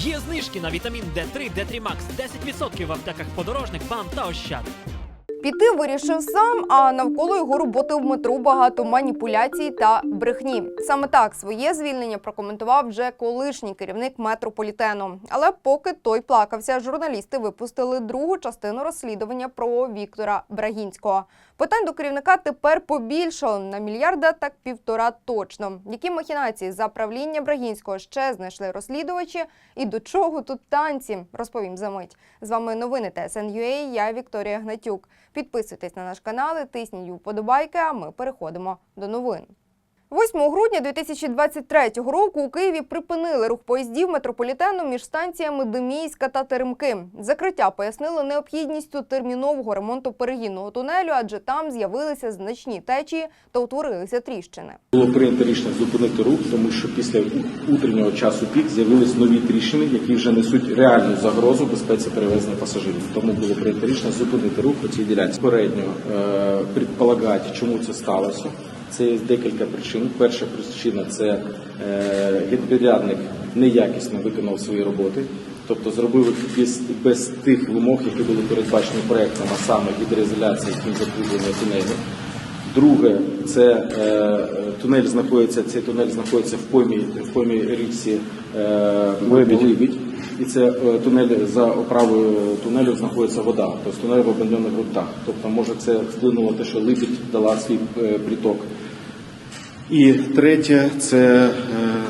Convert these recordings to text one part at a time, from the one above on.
Є знижки на вітамін D3, D3 Max 10% в аптеках подорожник, бам та ощад. Піти вирішив сам, а навколо його роботи в метро багато маніпуляцій та брехні. Саме так своє звільнення прокоментував вже колишній керівник метрополітену. Але поки той плакався, журналісти випустили другу частину розслідування про Віктора Брагінського. Питань до керівника тепер побільшало на мільярда, так півтора точно. Які махінації за правління Брагінського ще знайшли розслідувачі, і до чого тут танці? Розповім за мить. З вами новини ТСН.UA, Я Вікторія Гнатюк. Підписуйтесь на наш канал, і тисніть вподобайки. А ми переходимо до новин. 8 грудня 2023 року у Києві припинили рух поїздів метрополітену між станціями Демійська та Теремки. Закриття пояснили необхідністю термінового ремонту перегінного тунелю, адже там з'явилися значні течії та утворилися тріщини. Було прийнято рішення зупинити рух, тому що після утреннього часу пік з'явились нові тріщини, які вже несуть реальну загрозу безпеці перевезення пасажирів. Тому було прийнято рішення зупинити рух по цій ділянці. Попередньо е, предполагати, чому це сталося. Це є декілька причин. Перша причина це е, гідропідрядник неякісно виконав свої роботи, тобто зробив їх без, без тих вимог, які були передбачені проектом, а саме гідроізоляції закріплення тунелю. Друге, це е, тунель знаходиться. Цей тунель знаходиться в поймі в поймі річці е, Либідь. І це е, тунель за оправою тунелю знаходиться вода, тобто тунель в обманьоних грунтах. Тобто, може, це вплинуло те, що Липідь дала свій е, приток. І третє це е,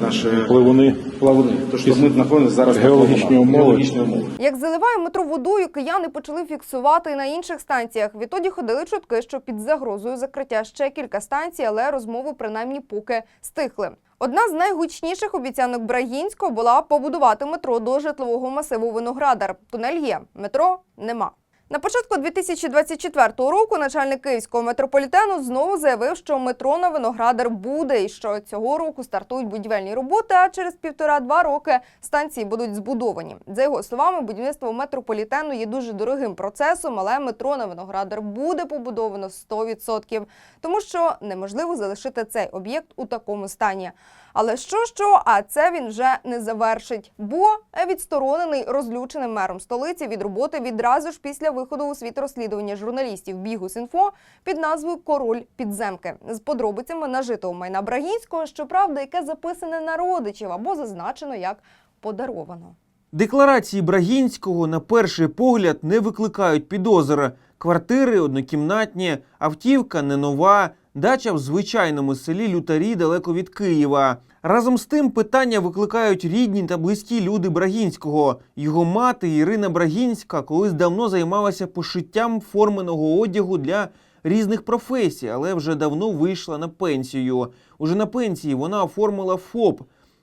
наші Пливуни. плавуни. Тож ми знаходимося зараз на Геологічні умови. Геологічні умови. Як заливає метро водою, кияни почали фіксувати і на інших станціях. Відтоді ходили чутки, що під загрозою закриття ще кілька станцій, але розмови принаймні поки стихли. Одна з найгучніших обіцянок Брагінського була побудувати метро до житлового масиву Виноградар. Тунель є, метро нема. На початку 2024 року начальник київського метрополітену знову заявив, що метро на Виноградар буде і що цього року стартують будівельні роботи, а через півтора-два роки станції будуть збудовані. За його словами, будівництво метрополітену є дуже дорогим процесом, але метро на Виноградар буде побудовано 100%, тому що неможливо залишити цей об'єкт у такому стані. Але що що, а це він вже не завершить, бо відсторонений розлюченим мером столиці від роботи відразу ж після виходу у світ розслідування журналістів Бігус.Інфо під назвою Король підземки з подробицями нажитого майна Брагінського, щоправда, яке записане на родичів або зазначено як подаровано. Декларації Брагінського на перший погляд не викликають підозри. Квартири однокімнатні, автівка не нова, дача в звичайному селі Лютарі далеко від Києва. Разом з тим питання викликають рідні та близькі люди Брагінського. Його мати Ірина Брагінська колись давно займалася пошиттям форменого одягу для різних професій, але вже давно вийшла на пенсію. Уже на пенсії вона оформила ФОП.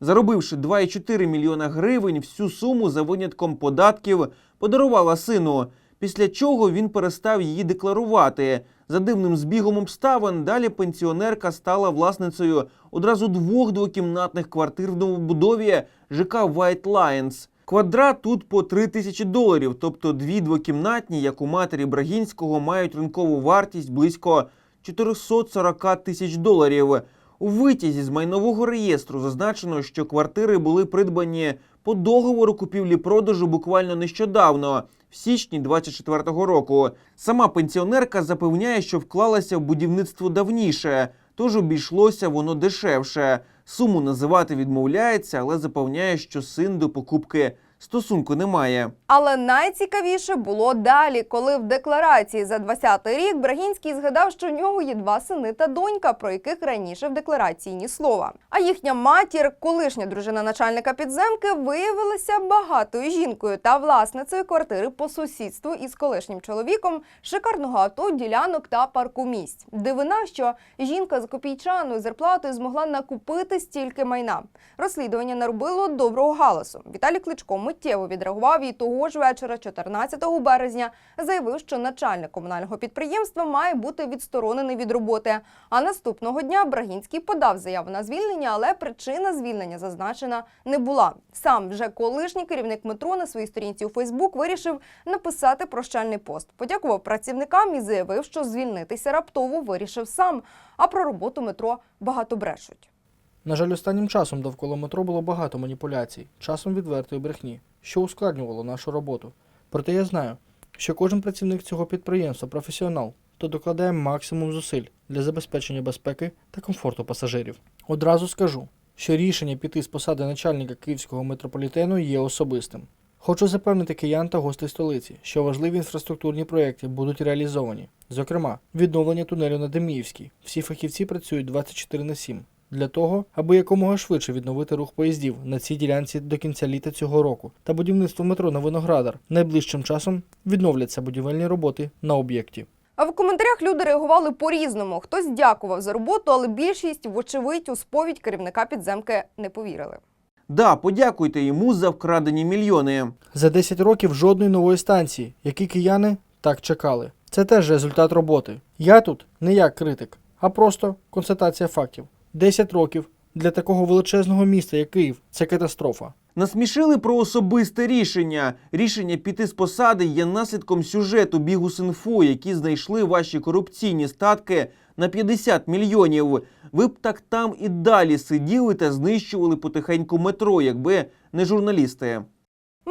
Заробивши 2,4 мільйона гривень, всю суму за винятком податків подарувала сину. Після чого він перестав її декларувати. За дивним збігом обставин далі пенсіонерка стала власницею одразу двох двокімнатних квартир в новобудові ЖК White Lions. Квадрат тут по 3 тисячі доларів, тобто дві двокімнатні, як у матері Брагінського, мають ринкову вартість близько 440 тисяч доларів. У витязі з майнового реєстру зазначено, що квартири були придбані по договору купівлі-продажу буквально нещодавно, в січні 24-го року. Сама пенсіонерка запевняє, що вклалася в будівництво давніше, тож обійшлося воно дешевше. Суму називати відмовляється, але запевняє, що син до покупки стосунку немає. Але найцікавіше було далі, коли в декларації за 20-й рік Брагінський згадав, що у нього є два сини та донька, про яких раніше в декларації ні слова. А їхня матір, колишня дружина начальника підземки, виявилася багатою жінкою та власницею квартири по сусідству із колишнім чоловіком, шикарного авто, ділянок та паркомісць. Дивина, що жінка з копійчаною зарплатою змогла накупити стільки майна. Розслідування наробило доброго галасу. Віталій Кличко миттєво відреагував і того ж вечора, 14 березня, заявив, що начальник комунального підприємства має бути відсторонений від роботи. А наступного дня Брагінський подав заяву на звільнення, але причина звільнення зазначена не була. Сам вже колишній керівник метро на своїй сторінці у Фейсбук вирішив написати прощальний пост. Подякував працівникам і заявив, що звільнитися раптово вирішив сам. А про роботу метро багато брешуть. На жаль, останнім часом довкола метро було багато маніпуляцій, часом відвертої брехні, що ускладнювало нашу роботу. Проте я знаю, що кожен працівник цього підприємства професіонал, то докладає максимум зусиль для забезпечення безпеки та комфорту пасажирів. Одразу скажу, що рішення піти з посади начальника київського метрополітену є особистим. Хочу запевнити киян та гостей столиці, що важливі інфраструктурні проекти будуть реалізовані. Зокрема, відновлення тунелю на Деміївській. Всі фахівці працюють 24 на 7 для того, аби якомога швидше відновити рух поїздів на цій ділянці до кінця літа цього року, та будівництво метро на Виноградар. Найближчим часом відновляться будівельні роботи на об'єкті. А в коментарях люди реагували по-різному. Хтось дякував за роботу, але більшість, вочевидь, у сповідь керівника підземки не повірили. Да, подякуйте йому за вкрадені мільйони. За 10 років жодної нової станції, які кияни так чекали. Це теж результат роботи. Я тут не як критик, а просто констатація фактів. 10 років для такого величезного міста, як Київ, це катастрофа. Насмішили про особисте рішення. Рішення піти з посади є наслідком сюжету Бігус.Інфо, які знайшли ваші корупційні статки на 50 мільйонів. Ви б так там і далі сиділи та знищували потихеньку метро, якби не журналісти.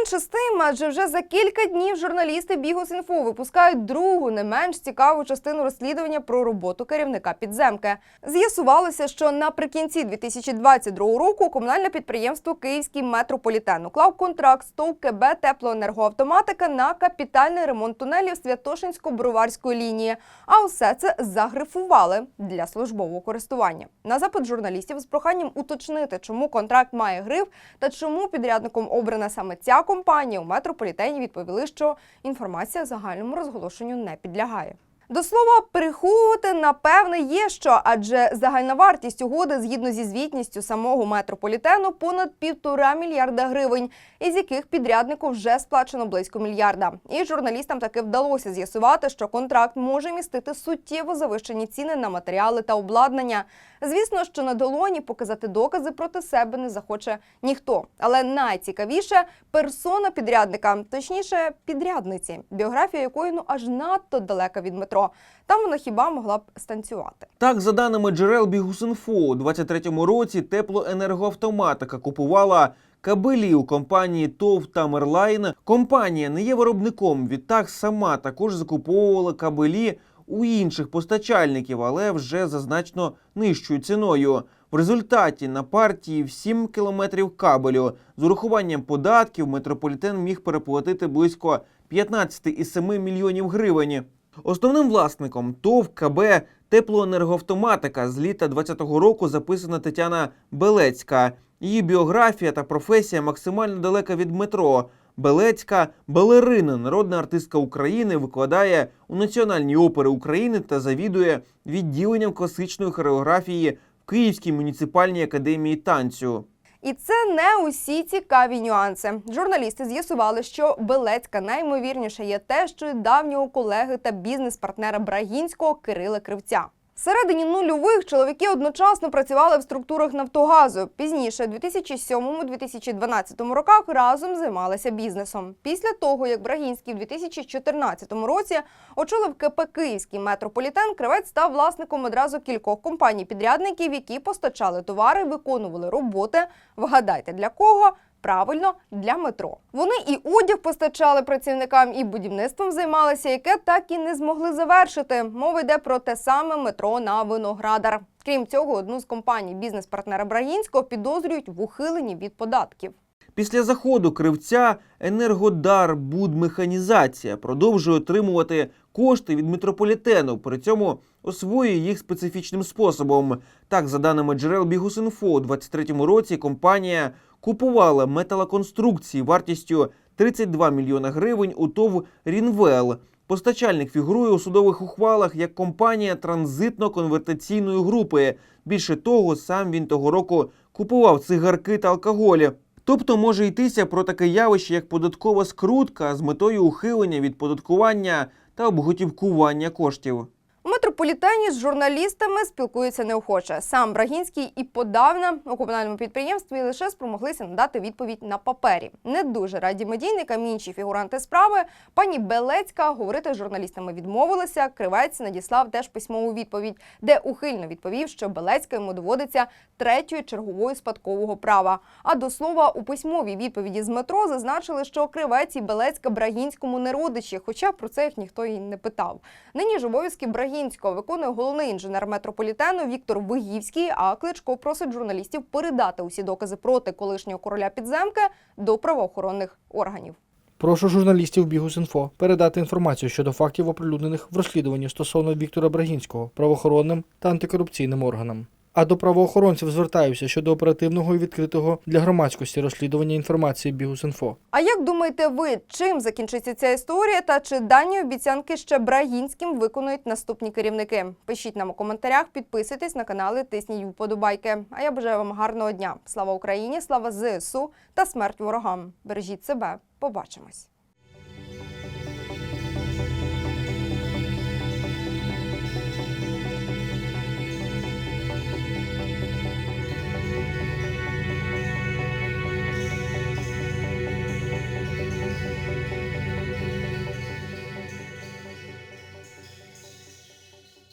Менше з тим, адже вже за кілька днів журналісти Бігус.Інфо випускають другу, не менш цікаву частину розслідування про роботу керівника підземки. З'ясувалося, що наприкінці 2022 року комунальне підприємство Київський метрополітен уклав контракт з ТОВ КБ теплоенергоавтоматика на капітальний ремонт тунелів Святошинсько-Броварської лінії. А усе це загрифували для службового користування. На запит журналістів з проханням уточнити, чому контракт має гриф та чому підрядником обрана саме ця компанія у метрополітені відповіли, що інформація загальному розголошенню не підлягає. До слова, переховувати напевне є що, адже загальна вартість угоди згідно зі звітністю самого метрополітену понад півтора мільярда гривень, із яких підряднику вже сплачено близько мільярда. І журналістам таки вдалося з'ясувати, що контракт може містити суттєво завищені ціни на матеріали та обладнання. Звісно, що на долоні показати докази проти себе не захоче ніхто. Але найцікавіше персона підрядника, точніше, підрядниці, біографія якої ну аж надто далека від метро. Там вона хіба могла б станцювати. Так, за даними джерел Бігус.Інфо, у 23-му році теплоенергоавтоматика купувала кабелі у компанії ТОВ Тамерлайн. Компанія не є виробником. Відтак сама також закуповувала кабелі у інших постачальників, але вже за значно нижчою ціною. В результаті на партії в 7 кілометрів кабелю з урахуванням податків метрополітен міг переплатити близько 15,7 мільйонів гривень. Основним власником ТОВ КБ Теплоенергоавтоматика з літа 20-го року записана Тетяна Белецька. Її біографія та професія максимально далека від метро. Белецька балерина, народна артистка України, викладає у Національній опери України та завідує відділенням класичної хореографії в Київській муніципальній академії танцю. І це не усі цікаві нюанси. Журналісти з'ясували, що Белецька наймовірніше є те, що давнього колеги та бізнес-партнера Брагінського Кирила Кривця. Всередині нульових чоловіки одночасно працювали в структурах Нафтогазу. Пізніше, у 2007-2012 роках, разом займалися бізнесом. Після того, як Брагінський в 2014 році очолив КП Київський метрополітен, кривець став власником одразу кількох компаній-підрядників, які постачали товари, виконували роботи. Вгадайте для кого? Правильно, для метро. Вони і одяг постачали працівникам, і будівництвом займалися, яке так і не змогли завершити. Мова йде про те саме метро на Виноградар. Крім цього, одну з компаній бізнес-партнера Брагінського підозрюють в ухиленні від податків. Після заходу кривця Енергодар Будмеханізація продовжує отримувати кошти від метрополітену, при цьому освоює їх специфічним способом. Так, за даними джерел Бігус.Інфо, у 23-му році компанія купувала металоконструкції вартістю 32 мільйона гривень у ТОВ Рінвел. Постачальник фігурує у судових ухвалах як компанія транзитно-конвертаційної групи. Більше того, сам він того року купував цигарки та алкоголі. Тобто може йтися про таке явище, як податкова скрутка з метою ухилення від податкування та обготівкування коштів. У метрополітені з журналістами спілкуються неохоче. Сам Брагінський і подавна у комунальному підприємстві лише спромоглися надати відповідь на папері. Не дуже раді медійникам інші фігуранти справи. Пані Белецька говорити з журналістами відмовилася. Кривець надіслав теж письмову відповідь, де ухильно відповів, що Белецька йому доводиться третьої чергової спадкового права. А до слова, у письмовій відповіді з метро зазначили, що Кривець і Белецька Брагінському не родичі, хоча про це їх ніхто і не питав. Нині ж обов'язки Брагінського виконує головний інженер метрополітену Віктор Вигівський. А Кличко просить журналістів передати усі докази проти колишнього короля підземки до правоохоронних органів. Прошу журналістів Бігус.Інфо передати інформацію щодо фактів, оприлюднених в розслідуванні стосовно Віктора Брагінського правоохоронним та антикорупційним органам. А до правоохоронців звертаюся щодо оперативного і відкритого для громадськості розслідування інформації Бігус.Інфо. А як думаєте ви, чим закінчиться ця історія та чи дані обіцянки ще Брагінським виконують наступні керівники? Пишіть нам у коментарях, підписуйтесь на канали, тисніть вподобайки. А я бажаю вам гарного дня. Слава Україні, слава ЗСУ та смерть ворогам. Бережіть себе. Побачимось.